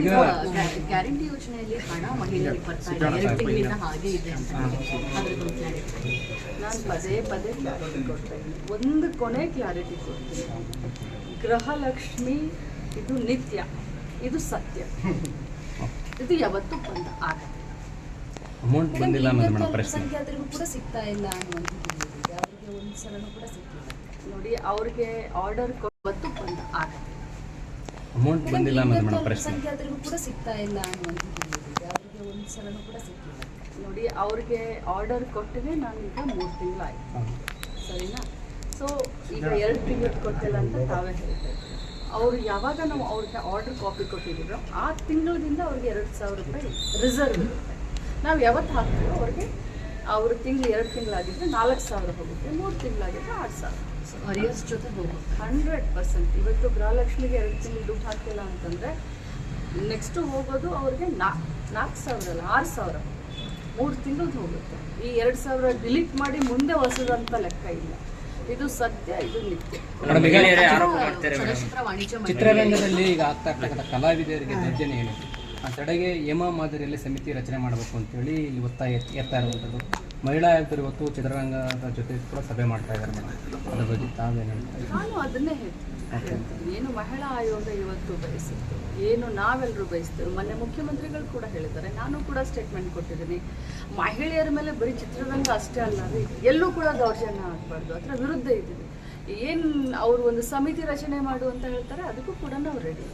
ಈಗ ಗ್ಯಾರಂಟಿ ಯೋಜನೆಯಲ್ಲಿ ಹಣ ಮಹಿಳೆಯರಿಗೆ ಬರ್ತಾ ಇದೆ. ಎರಡು ತಿಂಗಳಿಂದ ಹಾಗೆ ಇದೆ ಅಂತ ಅದ್ರದ್ದು ಕ್ಲಾರಿಟಿ ನಾನು ಪದೇ ಪದೇ ಕ್ಲಾರಿಟಿ ಕೊಡ್ತಾ ಇದ್ದೀನಿ. ಒಂದು ಕೊನೆ ಕ್ಲಾರಿಟಿ ಕೊಡ್ತೀನಿ. ಗೃಹಲಕ್ಷ್ಮಿ ಇದು ನಿತ್ಯ. ಇದು ಸತ್ಯ. ಇದು ಯಾವತ್ತೂ ಬಂದ ಆಗತ್ತೆ ಅಮೌಂಟ್ ಬಂದಿಲ್ಲ ಅನ್ನೋದು ಮೇಡಮ್ ಅಲ್ಪಸಂಖ್ಯಾತರಿಗೂ ಕೂಡ ಸಿಗ್ತಾ ಇಲ್ಲ ಅನ್ನುವಂಥದ್ದು. ಅವರಿಗೆ ಒಂದು ಸಲನೂ ಕೂಡ ಸಿಕ್ಕಿಲ್ಲ ನೋಡಿ ಅವ್ರಿಗೆ ಆರ್ಡರ್ ಕೊಟ್ಟು ಬಂದ ಆಗತ್ತೆ ಅಮೌಂಟ್ ಬಂದಿಲ್ಲ ಅನ್ನೋದು ಮೇಡಮ್ ಪ್ರಶ್ನೆ. ಕೂಡ ಸಿಗ್ತಾ ಇಲ್ಲ ಅನ್ನುವಂಥದ್ದು. ಅವರಿಗೆ ಒಂದು ಸಲನೂ ಕೂಡ ಸಿಕ್ಕಿಲ್ಲ ನೋಡಿ ಅವ್ರಿಗೆ ಆರ್ಡರ್ ಕೊಟ್ಟಿದೆ ಈಗ ಮೂರು ತಿಂಗಳಾಯ್ತು. ಸರಿನಾ? ಸೊ ಈಗ ಎರಡು ತಿಂಗಳು ಕೊಟ್ಟಿಲ್ಲ ಅಂತ ತಾವೇ ಹೇಳ್ತಾರೆ ಅವರು ಯಾವಾಗ ನಾವು ಅವ್ರಿಗೆ ಆರ್ಡರ್ ಕಾಪಿ ಕೊಟ್ಟಿದ್ದೀರೋ ಆ ತಿಂಗಳಿಂದ ಅವ್ರಿಗೆ ಎರಡು ಸಾವಿರ ರೂಪಾಯಿ ರಿಸರ್ವ್ ಇರುತ್ತೆ. ನಾವು ಯಾವತ್ತು ಹಾಕ್ತೀವೋ ಅವ್ರಿಗೆ ಅವ್ರ ತಿಂಗಳು ಎರಡು ತಿಂಗಳಾಗಿದ್ರೆ ನಾಲ್ಕು ಸಾವಿರ ಹೋಗುತ್ತೆ ಮೂರು ತಿಂಗಳಾಗಿದ್ರೆ ಆರು ಸಾವಿರ. ಸೊ ಅರಿಯರ್ಸ್ ಜೊತೆ ಹೋಗುತ್ತೆ ಹಂಡ್ರೆಡ್ ಪರ್ಸೆಂಟ್ ಇವತ್ತು ಗೃಹಲಕ್ಷ್ಮಿಗೆ ಎರಡು ತಿಂಗಳು ದುಡ್ಡು ಹಾಕಿಲ್ಲ ಅಂತಂದರೆ ನೆಕ್ಸ್ಟು ಹೋಗೋದು ಅವ್ರಿಗೆ ನಾ ನಾಲ್ಕು ಸಾವಿರ ಅಲ್ಲ ಆರು ಸಾವಿರ. ಮೂರು ತಿಂಗಳದ್ದು ಹೋಗುತ್ತೆ. ಈ ಎರಡು ಸಾವಿರ ಡಿಲೀಟ್ ಮಾಡಿ ಮುಂದೆ ಹೊಸದಂತ ಲೆಕ್ಕ ಇಲ್ಲ. ಇದು ಸತ್ಯ ಇದು ನಿತ್ಯ. ಚಲನಚಿತ್ರ ವಾಣಿಜ್ಯ ಚಿತ್ರರಂಗದಲ್ಲಿ ಈಗ ಆಗ್ತಾ ಇರ್ತಕ್ಕಂಥ ಕಲಾವಿದರಿಗೆ ದರ್ಜನೆ ಏನು? ಆ ತಡೆಗೆ ಯಮ ಮಾದರಿಯಲ್ಲಿ ಸಮಿತಿ ರಚನೆ ಮಾಡಬೇಕು ಅಂತೇಳಿ ಇಲ್ಲಿ ಒತ್ತಾಯ ಎತ್ತಾ ಇರುವಂಥದ್ದು. ಮಹಿಳಾ ಆಯುಕ್ತರು ಇವತ್ತು ಚಿತ್ರರಂಗದ ಜೊತೆ ಕೂಡ ಸಭೆ ಮಾಡ್ತಾ ಇದ್ದಾರೆ ಬಗ್ಗೆ ತಾವೇನು? ನಾನು ಅದನ್ನೇ ಹೇಳ್ತೀನಿ. ಏನು ಮಹಿಳಾ ಆಯೋಗ ಇವತ್ತು ಬಯಸಿತ್ತು, ಏನು ನಾವೆಲ್ಲರೂ ಬಯಸ್ತೇವೆ ಮೊನ್ನೆ ಮುಖ್ಯಮಂತ್ರಿಗಳು ಕೂಡ ಹೇಳಿದ್ದಾರೆ. ನಾನು ಕೂಡ ಸ್ಟೇಟ್ಮೆಂಟ್ ಕೊಟ್ಟಿದ್ದೀನಿ. ಮಹಿಳೆಯರ ಮೇಲೆ ಬರೀ ಚಿತ್ರರಂಗ ಅಷ್ಟೇ ಅಲ್ಲ ಎಲ್ಲೂ ಕೂಡ ದೌರ್ಜನ್ಯ ಆಗಬಾರ್ದು. ಅದರ ವಿರುದ್ಧ ಇದ್ದೀವಿ. ಏನು ಅವರು ಒಂದು ಸಮಿತಿ ರಚನೆ ಮಾಡು ಅಂತ ಹೇಳ್ತಾರೆ, ಅದಕ್ಕೂ ಕೂಡ ನಾವು ರೆಡಿ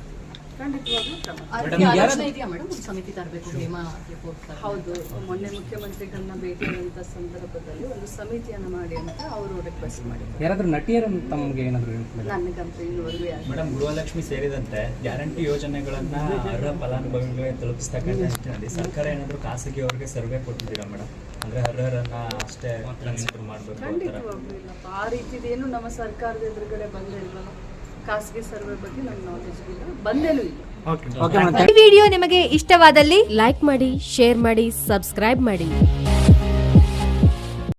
ಹೌದು ಮೊನ್ನೆ ಮುಖ್ಯಮಂತ್ರಿಗಳನ್ನ ಭೇಟಿಯಾದಂಥ ಸಂದರ್ಭದಲ್ಲಿ ಒಂದು ಸಮಿತಿಯನ್ನು ಮಾಡಿ ಅಂತ ಅವರು ರಿಕ್ವೆಸ್ಟ್ ಮಾಡಿದ್ರು. ಯಾರಾದರೂ ನಟಿಯರನ್ನು ತಮಗೆ ಏನಾದರೂ ನನಗಂತೂ ಇನ್ನುವರೆಗೂ ಯಾರು ಮೇಡಮ್ ಗೃಹಲಕ್ಷ್ಮಿ ಸೇರಿದಂತೆ ಗ್ಯಾರಂಟಿ ಯೋಜನೆಗಳನ್ನ ಅರ್ಹ ಫಲಾನುಭವಿಗಳಿಗೆ ತಲುಪಿಸ್ತಕ್ಕಂಥ ನಿಟ್ಟಿನಲ್ಲಿ ಸರ್ಕಾರ ಏನಾದರೂ ಖಾಸಗಿಯವರಿಗೆ ಸರ್ವೆ ಕೊಟ್ಟಿದ್ದೀರಾ ಮೇಡಮ್ ಅಂದ್ರೆ ಅರ್ಹರನ್ನ ಅಷ್ಟೇ ಮಾಡಬೇಕು ಖಂಡಿತವಾಗ್ಲೂ ಇಲ್ಲಪ್ಪ ಆ ರೀತಿದೇನು ನಮ್ಮ ಸರ್ಕಾರದ ಎದುರುಗಡೆ ಬಂದೇ ಇಲ್ವಲ್ಲ ಖಾಸಗಿ ಸರ್ವೆ ಬಗ್ಗೆ ನನ್ನ ನಾಲೆಜ್ ಇಲ್ಲ. ಬಂದೇನೂ ಇಲ್ಲ. ಈ ವಿಡಿಯೋ ನಿಮಗೆ ಇಷ್ಟವಾದಲ್ಲಿ ಲೈಕ್ ಮಾಡಿ ಶೇರ್ ಮಾಡಿ ಸಬ್ಸ್ಕ್ರೈಬ್ ಮಾಡಿ.